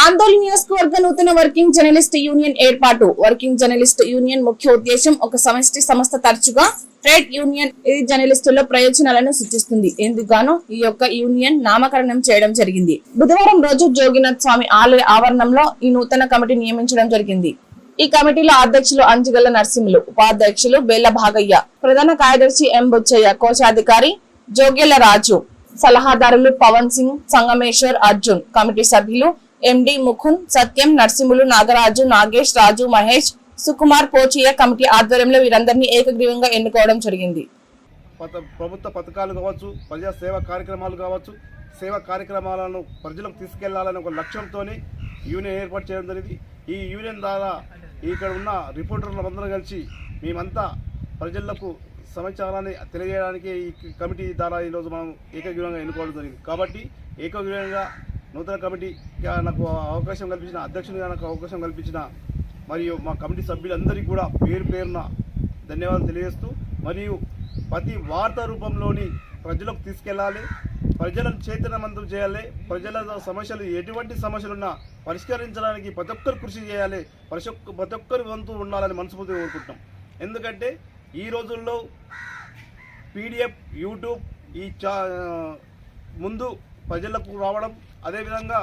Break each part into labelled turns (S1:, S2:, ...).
S1: ఆందోళన నియోజకవర్గ నూతన వర్కింగ్ జర్నలిస్ట్ యూనియన్ ఏర్పాటు. వర్కింగ్ జర్నలిస్ట్ యూనియన్ ముఖ్య ఉద్దేశం ఒక సమష్టి సంస్థ తరచుగా ట్రేడ్ యూనియన్ ఇది జర్నలిస్టుల్లో ప్రయోజనాలను సూచిస్తుంది. ఎందుకుగాను ఈ యొక్క యూనియన్ నామకరణం చేయడం జరిగింది. బుధవారం రోజు జోగినాథ్ స్వామి ఆలయ ఆవరణంలో ఈ నూతన కమిటీ నియమించడం జరిగింది. ఈ కమిటీలో అధ్యక్షులు అంజుగల్ల నరసింహులు ఉపాధ్యక్షులు బెల్ల భాగయ్య ప్రధాన కార్యదర్శి ఎం బుచ్చయ్య కోశాధికారి జోగేల రాజు సలహాదారులు పవన్ సింగ్ సంగమేశ్వర్ అర్జున్ కమిటీ సభ్యులు ఎండి ముకుంద్ సత్యం నరసింహులు నాగరాజు నాగేష్ రాజు మహేష్ సుకుమార్ పోచియ కమిటీ ఆధ్వర్యంలో వీరందరినీ ఏకగ్రీవంగా ఎన్నుకోవడం జరిగింది.
S2: పత ప్రభుత్వ పథకాలు కావచ్చు ప్రజా సేవా కార్యక్రమాలు కావచ్చు సేవా కార్యక్రమాలను ప్రజలకు తీసుకెళ్ళాలనే ఒక లక్ష్యంతో యూనియన్ ఏర్పాటు చేయడం జరిగింది. ఈ యూనియన్ ద్వారా ఇక్కడ ఉన్న రిపోర్టర్లు అందరం కలిసి మేమంతా ప్రజలకు సమాచారాన్ని తెలియజేయడానికి ఈ కమిటీ ద్వారా ఈరోజు మనం ఏకగ్రీవంగా ఎన్నుకోవడం జరిగింది. కాబట్టి ఏకగ్రీవంగా నూతన కమిటీగా నాకు అవకాశం కల్పించిన అధ్యక్షునిగా నాకు అవకాశం కల్పించిన మరియు మా కమిటీ సభ్యులందరికీ కూడా పేరు పేరున ధన్యవాదాలు తెలియజేస్తూ మరియు ప్రతి వార్తా రూపంలోని ప్రజలకు తీసుకెళ్ళాలి ప్రజలను చైతన్యవంతం చేయాలి ప్రజల సమస్యలు ఎటువంటి సమస్యలున్నా పరిష్కరించడానికి ప్రతి ఒక్కరు కృషి చేయాలి ప్రతి ఒక్క ప్రతి ఒక్కరి వంతు ఉండాలని మనస్ఫూర్తిగా కోరుకుంటున్నాం. ఎందుకంటే ఈ రోజుల్లో పీడిఎఫ్ యూట్యూబ్ ఈ చా ముందు ప్రజలకు రావడం అదేవిధంగా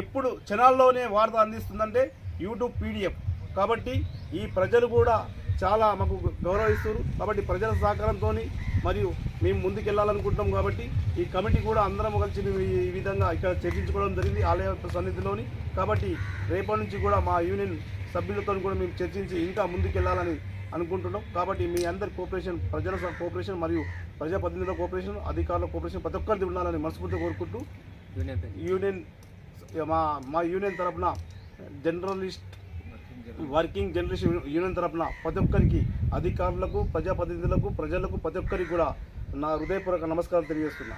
S2: ఎప్పుడు ఛానల్లోనే వార్త అందిస్తుందంటే యూట్యూబ్ పీడిఎఫ్. కాబట్టి ఈ ప్రజలు కూడా చాలా మాకు గౌరవిస్తారు కాబట్టి ప్రజల సహకారంతో మరియు మేము ముందుకెళ్ళాలనుకుంటున్నాం కాబట్టి ఈ కమిటీ కూడా అందరం కలిసి మేము ఈ ఈ విధంగా ఇక్కడ చర్చించుకోవడం జరిగింది ఆలయ సన్నిధిలోని. కాబట్టి రేపటి నుంచి కూడా మా యూనియన్ సభ్యులతో కూడా మేము చర్చించి ఇంకా ముందుకెళ్ళాలని అనుకుంటున్నాం. కాబట్టి మీ అందరి కోఆపరేషన్ ప్రజల కోఆపరేషన్ మరియు ప్రజాప్రతినిధుల కోఆపరేషన్ అధికారుల కోఆపరేషన్ ప్రతి ఒక్కరిది ఉండాలని మనస్ఫూర్తిగా కోరుకుంటూ యూనియన్ మా మా యూనియన్ తరపున జర్నలిస్ట్ వర్కింగ్ జర్నలిస్ట్ యూనియన్ తరపున ప్రతి ఒక్కరికి అధికారులకు ప్రజాప్రతినిధులకు ప్రజలకు ప్రతి ఒక్కరికి కూడా నా హృదయపూర్వక నమస్కారం తెలియజేస్తున్నా.